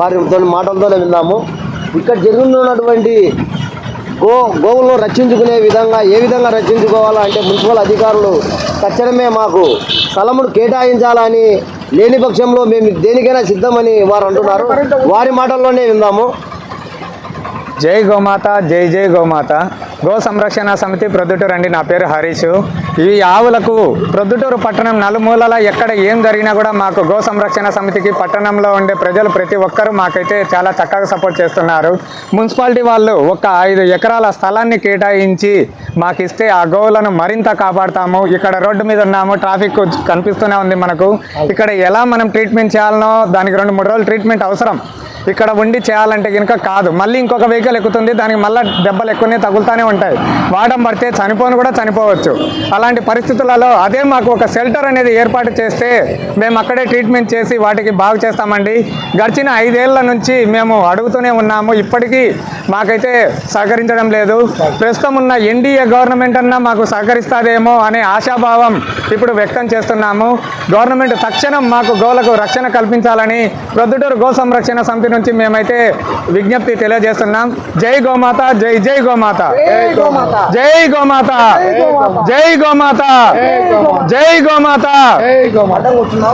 వారితో మాటలతోనే విన్నాము ఇక్కడ జరుగుతున్నటువంటి గో గోవులను రక్షించుకునే విధంగా ఏ విధంగా రక్షించుకోవాలా అంటే మున్సిపల్ అధికారులు తక్షణమే మాకు స్థలమును కేటాయించాలని లేని పక్షంలో మేము దేనికైనా సిద్ధమని వారు అంటున్నారు. వారి మాటల్లోనే విందాము. జై గోమాత జై జై గోమాత. గో సంరక్షణ సమితి ప్రొద్దుటూరు అండి నా పేరు హరీష్. ఈ ఆవులకు ప్రొద్దుటూరు పట్టణం నలుమూలల ఎక్కడ ఏం జరిగినా కూడా మాకు గో సంరక్షణ సమితికి పట్టణంలో ఉండే ప్రజలు ప్రతి ఒక్కరూ మాకైతే చాలా చక్కగా సపోర్ట్ చేస్తున్నారు. మున్సిపాలిటీ వాళ్ళు ఒక ఐదు ఎకరాల స్థలాన్ని కేటాయించి మాకు ఇస్తే ఆ గోవులను మరింత కాపాడుతాము. ఇక్కడ రోడ్డు మీద ఉన్నాము ట్రాఫిక్ కనిపిస్తూనే ఉంది మనకు. ఇక్కడ ఎలా మనం ట్రీట్మెంట్ చేయాలనో దానికి రెండు మూడు రోజులు ట్రీట్మెంట్ అవసరం. ఇక్కడ ఉండి చేయాలంటే కనుక కాదు. మళ్ళీ ఇంకొక వెహికల్ ఎక్కుతుంది. దానికి మళ్ళీ దెబ్బలు ఎక్కువనే తగులుతూనే ఉంటాయి. వాడడం పడితే చనిపోను కూడా చనిపోవచ్చు. అలాంటి పరిస్థితులలో అదే మాకు ఒక షెల్టర్ అనేది ఏర్పాటు చేస్తే మేము అక్కడే ట్రీట్మెంట్ చేసి వాటికి బాగు చేస్తామండి. గడిచిన ఐదేళ్ళ నుంచి మేము అడుగుతూనే ఉన్నాము. ఇప్పటికీ మాకైతే సహకరించడం లేదు. ప్రస్తుతం ఉన్న ఎన్డీఏ గవర్నమెంట్ అన్నా మాకు సహకరిస్తుందేమో అనే ఆశాభావం ఇప్పుడు వ్యక్తం చేస్తున్నాము. గవర్నమెంట్ తక్షణం మాకు గోలకు రక్షణ కల్పించాలని ప్రొద్దుటూరు గో సంరక్షణ సమితి నుంచి మేమైతే విజ్ఞప్తి తెలియజేస్తున్నాం. జై గోమాత జై జై గోమాత. జై గోమాత. జై గోమాత. జై గోమాత.